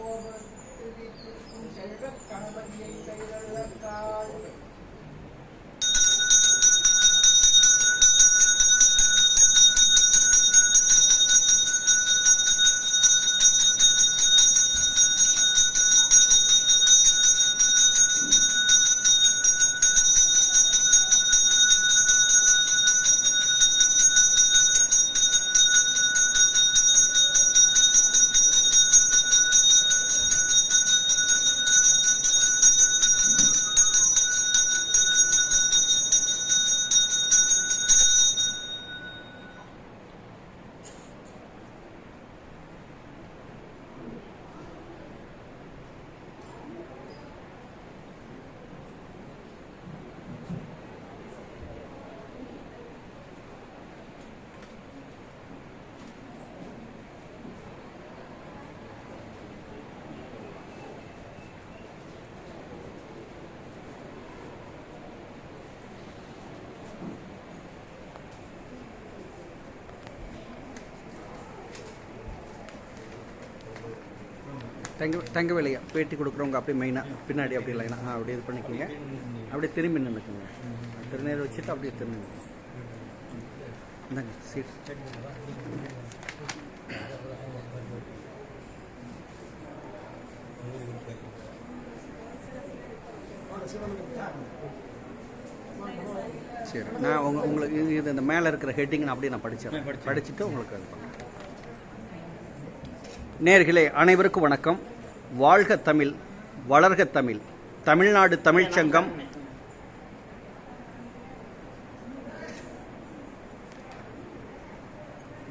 கோபத்து செல்வ கணபதியை கைதள்ளக்கால் தங்க தங்க வேலையா பேட்டி கொடுக்குறவங்க அப்படியே மெயினாக பின்னாடி அப்படி லைனா ஆ அப்படியே இது பண்ணிக்கோங்க. அப்படியே திரும்பி நின்றுக்குங்க திருநீர் வச்சுட்டு அப்படியே திரும்பி இந்தாங்க சீட் சரி நான் உங்க உங்களுக்கு இது- இந்த மேலே இருக்கிற ஹெட்டிங் நான் அப்படியே நான் படித்தேன் படிச்சுட்டு உங்களுக்கு அது பண்ணுறேன் நேர்களே அனைவருக்கும் வணக்கம். வாழ்க தமிழ் வளர்க தமிழ். தமிழ்நாடு தமிழ்ச்சங்கம்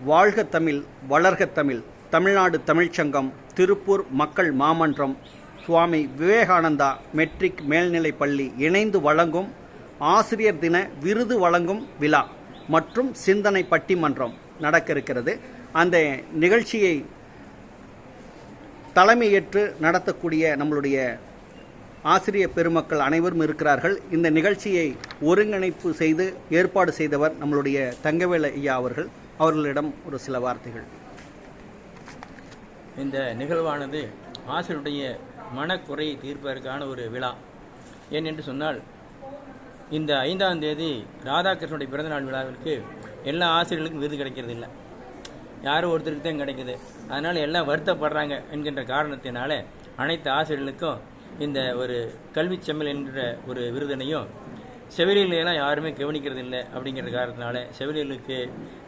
வாழ்க தமிழ் வளர்க தமிழ். தமிழ்நாடு தமிழ்ச்சங்கம் திருப்பூர் மக்கள் மாமன்றம். சுவாமி விவேகானந்தா மெட்ரிக் மேல்நிலைப் பள்ளி இணைந்து வழங்கும் ஆசிரியர் தின விருது வழங்கும் விழா மற்றும் சிந்தனை பட்டிமன்றம் நடக்க இருக்கிறது. அந்த நிகழ்ச்சியை தலைமையேற்று நடத்தக்கூடிய நம்மளுடைய ஆசிரியர் பெருமக்கள் அனைவரும் இருக்கிறார்கள். இந்த நிகழ்ச்சியை ஒருங்கிணைப்பு செய்து ஏற்பாடு செய்தவர் நம்மளுடைய தங்கவேல ஐயா அவர்கள். அவர்களிடம் ஒரு சில வார்த்தைகள். இந்த நிகழ்வானது ஆசிரியருடைய மனக்குறையை தீர்ப்பதற்கான ஒரு விழா. ஏனென்று சொன்னால் இந்த ஐந்தாம் தேதி ராதாகிருஷ்ணனுடைய பிறந்தநாள் விழாவிற்கு எல்லா ஆசிரியர்களுக்கும் விருது கிடைக்கிறது இல்லை யாரோ ஒருத்தருக்கு தான் கிடைக்குது. அதனால் எல்லாம் வருத்தப்படுறாங்க என்கின்ற காரணத்தினால அனைத்து ஆசிரியர்களுக்கும் இந்த ஒரு கல்விச் செம்மல் என்கிற ஒரு விருதினையும் செவிலியர்களெல்லாம் யாருமே கவனிக்கிறது இல்லை அப்படிங்கிற காரணத்தினால செவிலியர்களுக்கு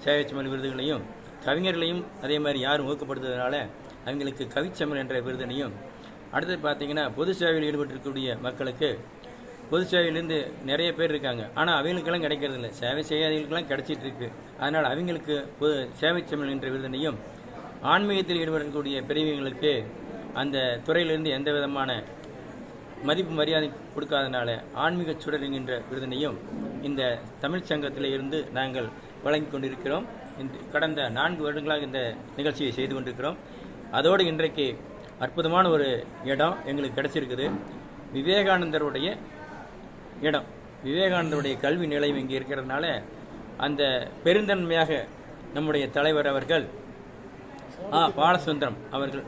சேவை செம்மல் விருதுகளையும் கவிஞர்களையும் அதே மாதிரி யாரும் ஊக்கப்படுத்துறதுனால அவங்களுக்கு கவிச்செம்மல் என்ற விருதினையும் அடுத்தது பார்த்தீங்கன்னா பொது சேவையில் ஈடுபட்டிருக்கக்கூடிய மக்களுக்கு பொது சேவையிலேருந்து நிறைய பேர் இருக்காங்க. ஆனால் அவங்களுக்கெல்லாம் கிடைக்கிறது இல்லை சேவை செய்யாதவங்களுக்கெல்லாம் கிடைச்சிட்டு இருக்கு அதனால் அவங்களுக்கு பொது சேவை செம்மல் என்ற விருதினையும் ஆன்மீகத்தில் ஈடுபடக்கூடிய பெரியவங்களுக்கு அந்த துறையிலிருந்து எந்த விதமான மதிப்பு மரியாதை கொடுக்காதனால ஆன்மீக சுடர் என்கின்ற விருதினையும் இந்த தமிழ் சங்கத்தில் இருந்து நாங்கள் வழங்கி கொண்டிருக்கிறோம். இந்த கடந்த நான்கு வருடங்களாக இந்த நிகழ்ச்சியை செய்து கொண்டிருக்கிறோம். அதோடு இன்றைக்கு அற்புதமான ஒரு இடம் எங்களுக்கு கிடைச்சிருக்குது. விவேகானந்தருடைய இடம். விவேகானந்தருடைய கல்வி நிலையம் இங்கே இருக்கிறதுனால அந்த பெருந்தன்மையாக நம்முடைய தலைவர் அவர்கள் ஆ பாலசுந்தரம் அவர்கள்.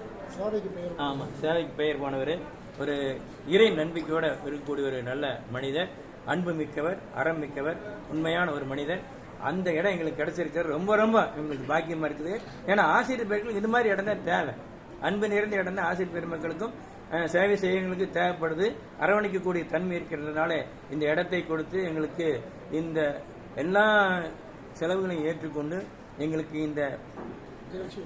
ஆமாம் சேவைக்கு பெயர் போனவர். ஒரு இறை நம்பிக்கையோட இருக்கக்கூடிய ஒரு நல்ல மனிதர் அன்பு மிக்கவர் அறம் மிக்கவர் உண்மையான ஒரு மனிதர். அந்த இடம் எங்களுக்கு கிடைச்சிருக்கிறது. ரொம்ப ரொம்ப எங்களுக்கு பாக்கியமா இருக்குது. ஏன்னா ஆசிரியர் பெருக்களுக்கு இது மாதிரி இடம் தான் தேவை. அன்பு நிறைந்த இடம் தான் ஆசிரியர் பெருமக்களுக்கும். சேவை செய்ய எங்களுக்கு தேவைப்படுது. அரவணைக்கக்கூடிய தன்மை இருக்கிறதுனால இந்த இடத்தை கொடுத்து எங்களுக்கு இந்த எல்லா செலவுகளையும் ஏற்றுக்கொண்டு எங்களுக்கு இந்த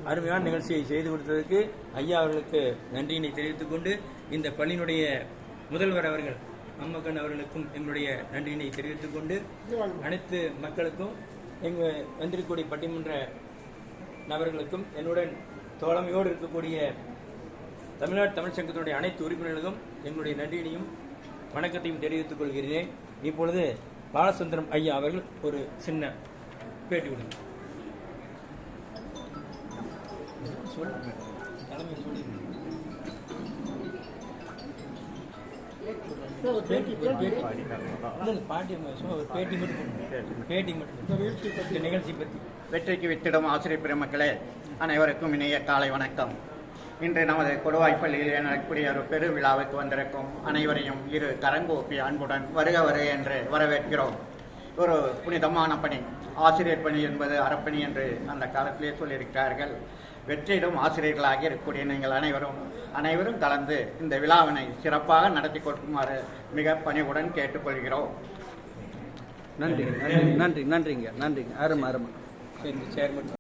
அருமையான நிகழ்ச்சியை செய்து கொடுத்ததற்கு ஐயா அவர்களுக்கு நன்றியினை தெரிவித்துக் கொண்டு இந்த பள்ளியினுடைய முதல்வர் அவர்கள் அம்மக்கன் அவர்களுக்கும் எங்களுடைய நன்றியினை தெரிவித்துக் கொண்டு அனைத்து மக்களுக்கும் எங்க வந்திருக்கக்கூடிய பட்டிமன்ற நபர்களுக்கும் என்னுடன் தோழமையோடு இருக்கக்கூடிய தமிழ்நாடு தமிழ் சங்கத்தினுடைய அனைத்து உறுப்பினர்களுக்கும் எங்களுடைய நன்றியினையும் வணக்கத்தையும் தெரிவித்துக் கொள்கிறேன். இப்பொழுது பாலசுந்தரம் ஐயா அவர்கள் ஒரு சின்ன பேட்டி கொடுங்க. பாட்டி பேட்டி மட்டும் பேட்டி மட்டும் நிகழ்ச்சி பற்றி வெற்றிக்கு வித்திடும் ஆசிரியர் பெருமக்களே அனைவருக்கும் இணைய காலை வணக்கம். இன்று நமது கொடுவாய்ப்பள்ளியில் நடக்கக்கூடிய ஒரு பெரு விழாவுக்கு வந்திருக்கும் அனைவரையும் இரு கரங்கோப்பி அன்புடன் வருக வருக என்று வரவேற்கிறோம். ஒரு புனிதமான பணி. ஆசிரியர் பணி என்பது அறப்பணி என்று அந்த காலத்திலே சொல்லியிருக்கிறார்கள். வெற்றியிடும் ஆசிரியர்களாக இருக்கக்கூடிய நீங்கள் அனைவரும் அனைவரும் கலந்து இந்த விழாவினை சிறப்பாக நடத்தி கொடுக்குமாறு மிக பணிவுடன் கேட்டுக்கொள்கிறோம். நன்றி நன்றி நன்றி நன்றிங்க நன்றிங்க. அருமை அருமை. சரி சேர்மன்